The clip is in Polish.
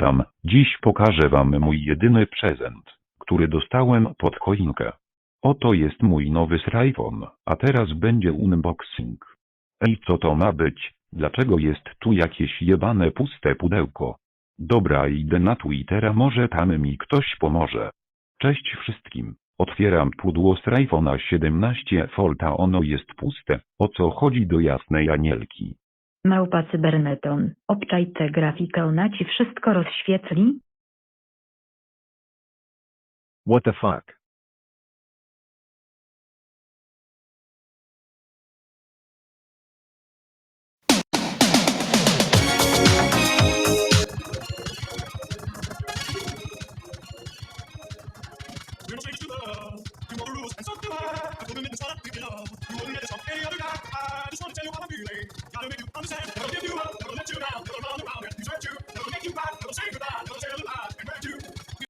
Witam, dziś pokażę wam mój jedyny prezent, który dostałem pod choinkę. Oto jest mój nowy iPhone, a teraz będzie unboxing. Ej, co to ma być? Dlaczego jest tu jakieś jebane puste pudełko? Dobra, idę na Twittera, może tam mi ktoś pomoże. Cześć wszystkim. Otwieram pudło z iPhone'a 17 Volta, ono jest puste. O co chodzi do jasnej anielki? Małpa cyberneton, obczaj tę grafikę, ona ci wszystko rozświetli. What the fuck? tomorrow.